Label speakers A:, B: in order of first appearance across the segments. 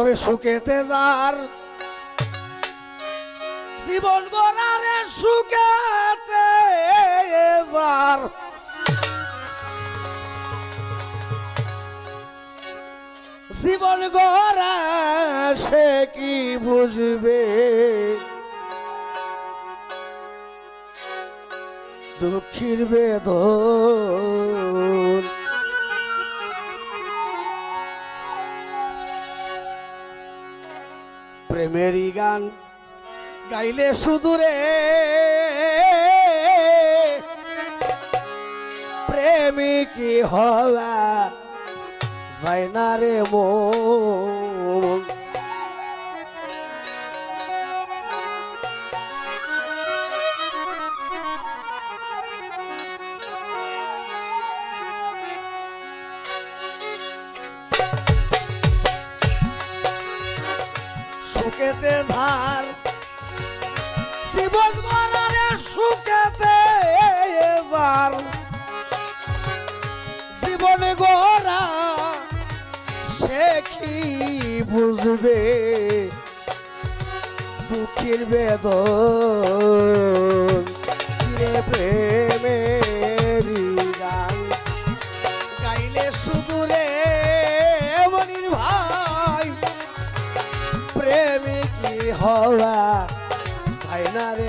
A: তবে সুখেতে যার জীবন গড়ারে সুখেতে যার জীবন গড়া সে কি বুঝবে? দুঃখীর বেদন প্রেমেরই গান গাইলে সুদূরে। প্রেমিকি হওয়া যায় না রে মন। সুখেতে ধার জীবন মরণে সুখেতে ধার জীবন গোরা সে কি বুঝবে? দুঃখের বেদন রে হওয়া চাই না রে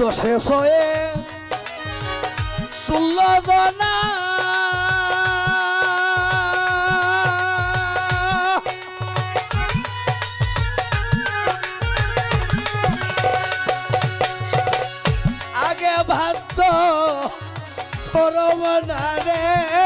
A: তো শেষ হয়ে ষোলো জনা। আগে ভাত করব না রে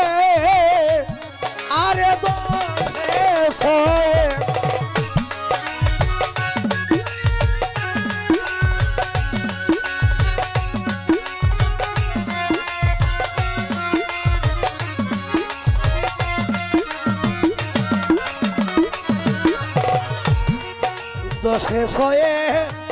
A: দশে ছয়ে